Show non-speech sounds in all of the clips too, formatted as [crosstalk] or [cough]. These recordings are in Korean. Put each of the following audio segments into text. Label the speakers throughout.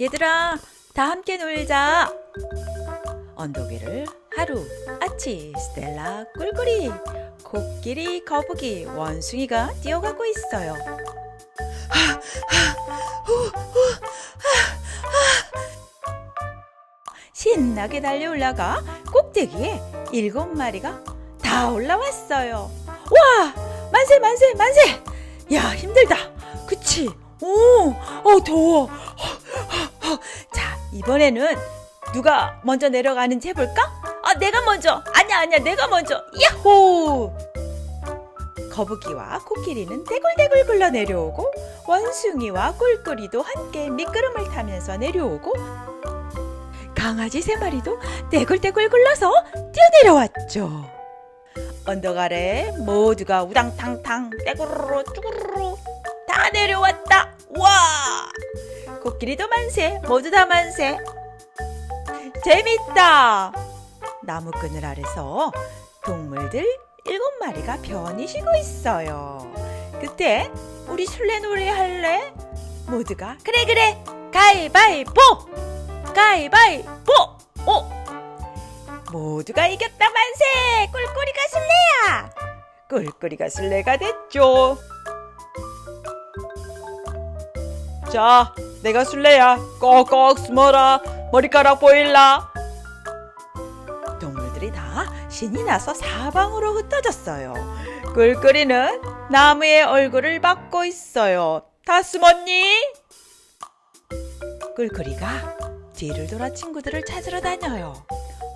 Speaker 1: 얘들아, 다 함께 놀자. 언덕 위를 하루, 아치, 스텔라, 꿀꿀이, 코끼리, 거북이, 원숭이가 뛰어가고 있어요. 신나게 달려 올라가 꼭대기에 일곱 마리가 다 올라왔어요. 와! 만세, 만세, 만세! 야, 힘들다. 그치? 오, 어, 더워. 자, 이번에는 누가 먼저 내려가는지 해볼까? 아, 내가 먼저. 아니야, 아니야, 내가 먼저. 야호! 거북이와 코끼리는 떼굴떼굴 굴러 내려오고 원숭이와 꿀꿀이도 함께 미끄럼을 타면서 내려오고 강아지 세 마리도 떼굴떼굴 굴러서 뛰어내려왔죠. 언덕 아래 모두가 우당탕탕 떼구르르 쭈구르르 다 내려왔다. 와! 코끼리도 만세, 모두 다 만세. 재밌다. 나무 그늘 아래서 동물들 일곱 마리가 편히 쉬고 있어요. 그때 우리 술래놀이 할래? 모두가 그래 그래 가위바위보 가위바위보 어 모두가 이겼다 만세 꿀꿀이가 술래야 꿀꿀이가 술래가 됐죠 자 내가 술래야 꼭꼭 숨어라 머리카락 보일라 동물들이 다 신이 나서 사방으로 흩어졌어요 꿀꿀이는 나무의 얼굴을 막고 있어요 다 숨었니? 꿀꿀이가 뒤를 돌아 친구들을 찾으러 다녀요.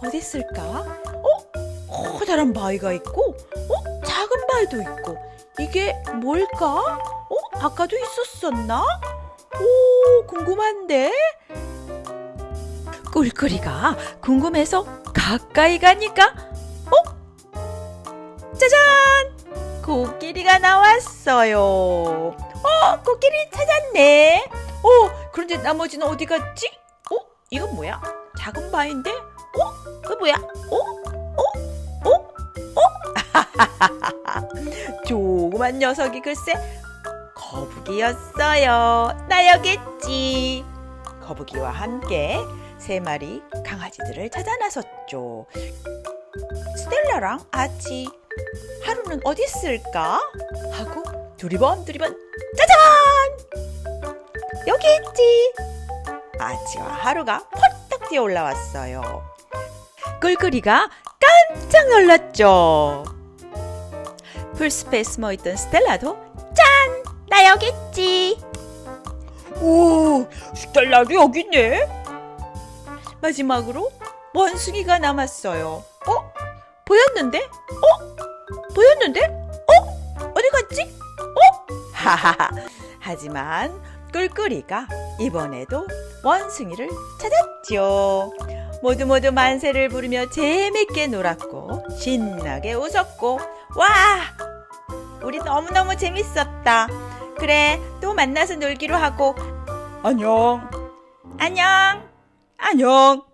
Speaker 1: 어디 있을까? 어? 커다란 바위가 있고, 어? 작은 바위도 있고. 이게 뭘까? 어? 아까도 있었었나? 오, 궁금한데? 꿀꿀이가 궁금해서 가까이 가니까, 어? 짜잔! 코끼리가 나왔어요. 어, 코끼리 찾았네. 어, 그런데 나머지는 어디 갔지? 어? 이건 뭐야? 작은 바위인데? 어? 그 뭐야? 어? 어? 어? 어? [laughs] 조그만 녀석이 글쎄 거북이였어요. 나여겠지. 거북이와 함께 세 마리 강아지들을 찾아 나섰죠. 스텔라랑 아치 하루는 어디 있을까? 하고 두리번 두리번 짜잔! 여기 있지. 아치와 하루가 펄떡 뛰어 올라왔어요. 꿀꿀이가 깜짝 놀랐죠. 풀숲에 숨어 있던 스텔라도 짠! 나 여기 있지. 오, 스텔라도 여기 있네. 마지막으로 원숭이가 남았어요. 어? 보였는데? 어? 보였는데? 어? 어디 갔지? 어? 하하하. 하지만 꿀꿀이가 이번에도 원숭이를 찾았죠. 모두 모두 만세를 부르며 재밌게 놀았고 신나게 웃었고 와! 우리 너무너무 재밌었다. 그래, 또 만나서 놀기로 하고 안녕. 안녕. 안녕.